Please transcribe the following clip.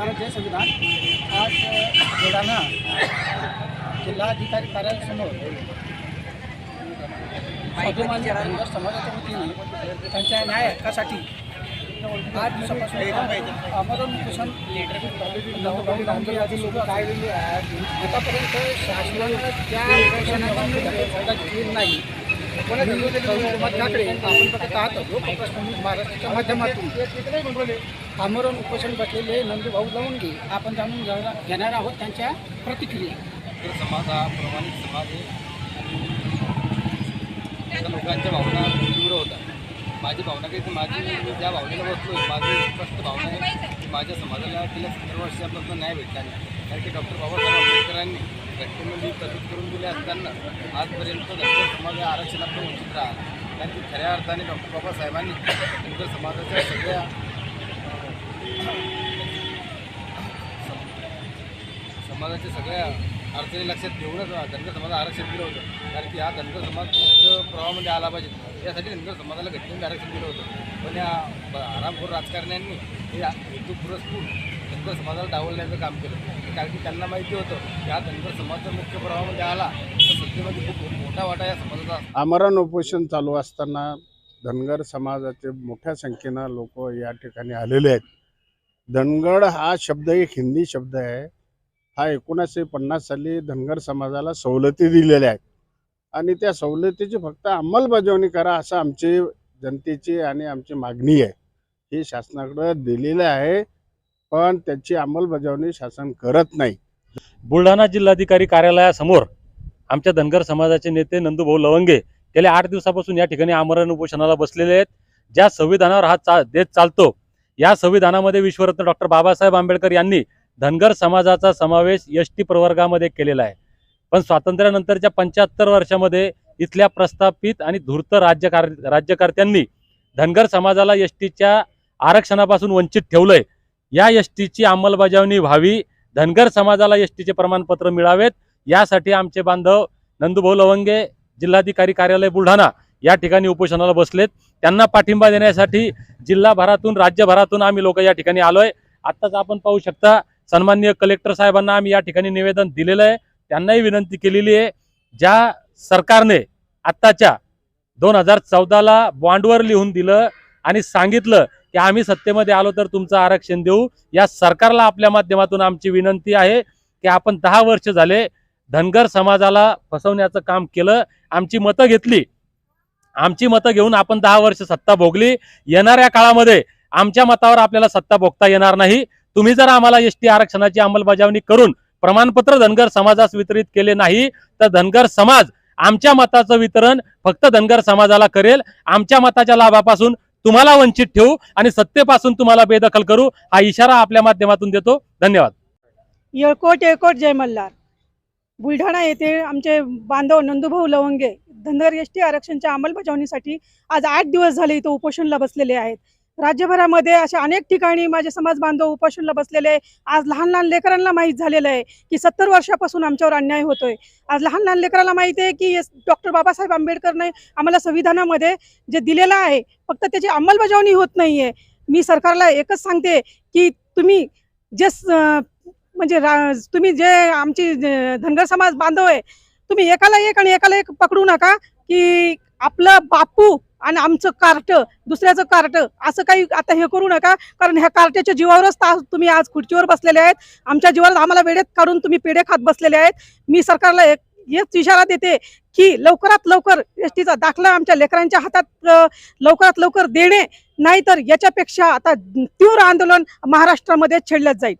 जय संविधान. आज बुलढाणा जिल्हाधिकारी कार्यालयासमोर स्वाभिमानी धनगर समाजाच्या वतीने त्यांच्या न्याय हक्कासाठी आठ दिवसापासून लोक काय आतापर्यंत शासनानं त्या घेतलेला नाही. रविकुमार ठाकरे आपण बघत आहात महाराष्ट्राच्या माध्यमातून आमरण उपोषण बसलेले नंदूभाऊ लवंगे आपण जाणून घेणार- आहोत त्यांच्या प्रतिक्रिया. समाज हा प्रमाणित समाज आहे. त्या लोकांच्या भावना तीव्र होतात. माझी भावना काही तर माझी. मी ज्या भावनेला बसलो माझी स्पष्ट भावना आहे. की माझ्या समाजाला गेल्या सत्तर वर्षापासून न्याय भेटला नाही. कारण की डॉक्टर बाबासाहेब आंबेडकरांनी घटनेमध्ये तरतूद करून दिले असताना आजपर्यंत धनगर समाज या आरक्षणातून वंचित राहिला. कारण की खऱ्या अर्थाने डॉक्टर बाबासाहेबांनी धनगर समाजाच्या सगळ्या समाजाच्या सगळ्या अडचणी लक्षात घेऊनच धनगर समाज आरक्षण दिलं होतं. कारण की हा धनगर समाज मुख्य प्रवाहामध्ये आला पाहिजे. यासाठी धनगर समाजाला घटनेमध्ये आरक्षण दिलं होतं. पण या ब- राजकारण्यांनी हे हेतू पुरस्कृत धनगर समाजाला डावलण्याचं काम केलं. कारण की त्यांना माहिती होतं की हा धनगर समाजाचा मुख्य प्रभावामध्ये म्हणजे आला. तर सत्तेमध्ये खूप मोठा वाटा या समाजाचा आमरण उपोषण चालू असताना धनगर समाजाचे मोठ्या संख्येनं लोक या ठिकाणी आलेले आहेत. धनगड हा शब्द एक हिंदी शब्द आहे. हा एकोणीसशे पन्नास साली धनगर समाजाला सवलती दिलेल्या आहेत. आणि त्या सवलतीची फक्त अंमलबजावणी करा असं आमची जनतेची आणि आमची मागणी आहे. हे शासनाकडं दिलेलं आहे. पण त्याची अंमलबजावणी शासन करत नाही. बुलढाणा जिल्हाधिकारी कार्यालयासमोर आमच्या धनगर समाजाचे नेते नंदूभाऊ लवंगे गेल्या आठ दिवसापासून या ठिकाणी आमरण उपोषणाला बसलेले आहेत. ज्या संविधानावर हा चा देश चालतो या संविधानामध्ये विश्वरत्न डॉक्टर बाबासाहेब आंबेडकर यांनी धनगर समाजाचा समावेश एस टी प्रवर्गामध्ये केलेला आहे. पण स्वातंत्र्यानंतरच्या पंच्याहत्तर वर्षामध्ये इथल्या प्रस्थापित आणि धूर्त राज्यकार राज्यकर्त्यांनी धनगर समाजाला एस टीच्या आरक्षणापासून वंचित ठेवलं आहे या एस टीची अंमलबजावणी व्हावी. धनगर समाजाला एस टीचे प्रमाणपत्र मिळावेत. यासाठी आमचे बांधव नंदुभाऊ लवंगे जिल्हाधिकारी कार्यालय बुलढाणा या ठिकाणी उपोषणाला बसलेत. त्यांना पाठिंबा देण्यासाठी जिल्हाभरातून राज्यभरातून आम्ही लोक या ठिकाणी आलोय. आत्ताच आपण पाहू शकता सन्माननीय कलेक्टर साहेबांना आम्ही या ठिकाणी निवेदन दिलेलं आहे. त्यांनाही विनंती केलेली आहे. ज्या सरकारने आत्ताच्या दोन हजार चौदाला बॉन्डवर लिहून दिलं आणि सांगितलं की आम्ही सत्तेमध्ये आलो तर तुमचं आरक्षण देऊ. या सरकारला आपल्या माध्यमातून आमची विनंती आहे की आपण दहा वर्ष झाले धनगर समाजाला फसवण्याचं काम केलं. आमची मतं घेतली. आमची मतं घेऊन आपण दहा वर्ष सत्ता भोगली. येणाऱ्या काळामध्ये आमच्या मतावर आपल्याला सत्ता भोगता येणार नाही. तुम्ही जर आम्हाला एस टी आरक्षणाची अंमलबजावणी करून प्रमाणपत्र धनगर समाजास वितरित केले नाही तर धनगर समाज आमच्या मताचं वितरण फक्त धनगर समाजाला करेल. आमच्या मताच्या लाभापासून तुम्हाला वंचित ठेवू आणि सत्तेपासून तुम्हाला बेदखल करू हा इशारा आपल्या माध्यमातून देतो. धन्यवाद. येळकोट येळकोट जय मल्हार. बुलढाणा येथे आमचे बांधव नंदुभाऊ लवंगे धनगर एस टी आरक्षणच्या अंमलबजावणीसाठी आज आठ दिवस झाले इथं उपोषणला बसलेले आहेत. राज्यभरामध्ये अशा अनेक ठिकाणी माझे समाज बांधव उपाशूनला बसलेले आहे. आज लहान लहान लेकरांना माहीत झालेलं आहे की सत्तर वर्षापासून आमच्यावर अन्याय होतोय. आज लहान लहान लेकरांना माहिती आहे की डॉक्टर बाबासाहेब आंबेडकरने आम्हाला संविधानामध्ये जे दिलेलं आहे फक्त त्याची अंमलबजावणी होत नाहीये. मी सरकारला एकच सांगते की तुम्ही जे म्हणजे रा- तुम्ही जे आमची धनगर समाज बांधव आहे तुम्ही एकाला एक आणि एकाला एक पकडू नका की आपलं बापू आणि आमचं कार्ट दुसऱ्याचं कार्ट असं काही आता हे करू नका. कारण ह्या कार्ट्याच्या जीवावरच तुम्ही आज खुर्चीवर बसलेले आहेत. आमच्या जीवावर आम्हाला वेळेत काढून तुम्ही पेढे खात बसलेले आहेत. मी सरकारला एक हेच इशारा देते की लवकरात लवकर एस टीचा दाखला आमच्या लेकरांच्या हातात लवकरात लवकर देणे. नाहीतर याच्यापेक्षा आता तीव्र आंदोलन महाराष्ट्रामध्ये छेडलं जाईल.